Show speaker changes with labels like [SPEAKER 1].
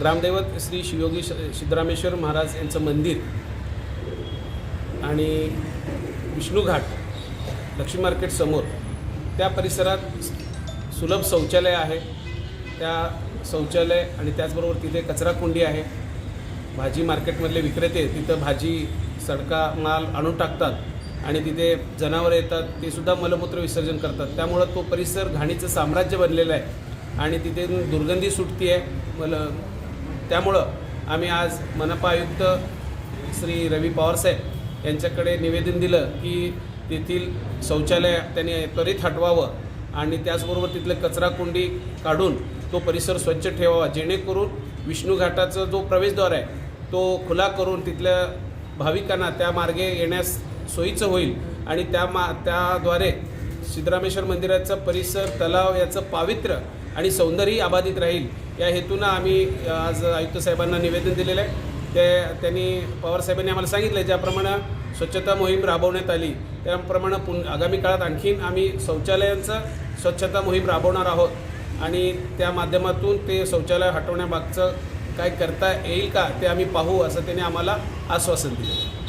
[SPEAKER 1] ग्रामदैवत श्री शिवयोगी श- सिद्धरामेश्वर महाराज यांचं मंदिर आणि विष्णूघाट लक्ष्मी मार्केट समोर त्या परिसरात सुलभ शौचालय आहे. त्या शौचालय आणि त्याचबरोबर तिथे कचरा कुंडी आहे. भाजी मार्केटमधले विक्रेते तिथं भाजी सडका माल आणून टाकतात आणि तिथे जनावरं येतात. ते सुद्धा मलमूत्र विसर्जन करतात. त्यामुळं तो परिसर घाणीचं साम्राज्य बनलेलं आहे. आणि तिथे दुर्गंधी सुटती आहे मल त्यामुळं आम्ही आज मनपा आयुक्त श्री रवी पवारसाहेब यांच्याकडे निवेदन दिलं की तेथील शौचालय त्यांनी त्वरित हटवावं आणि त्याचबरोबर तिथलं कचराकुंडी काढून तो परिसर स्वच्छ ठेवावा जेणेकरून विष्णू घाटाचा जो प्रवेशद्वार आहे तो खुला करून तिथल्या भाविकांना त्या मार्गे येण्यास सोयीचं होईल. आणि त्या मा त्याद्वारे सिद्धरामेश्वर मंदिराचा परिसर तलाव याचं पावित्र्य आणि सौंदर्यही अबाधित राहील. या हेतूनं आम्ही आज आयुक्त साहेबांना निवेदन दिलेलं आहे. ते त्यांनी पवारसाहेबांनी आम्हाला सांगितलं ज्याप्रमाणे स्वच्छता मोहीम राबवण्यात आली त्याप्रमाणे पुन आगामी काळात आणखीन आम्ही शौचालयांचं स्वच्छता मोहीम राबवणार आहोत. आणि त्या माध्यमातून ते शौचालय हटवण्यामागचं काय करता येईल का ते आम्ही पाहू असं त्याने आम्हाला आश्वासन दिलं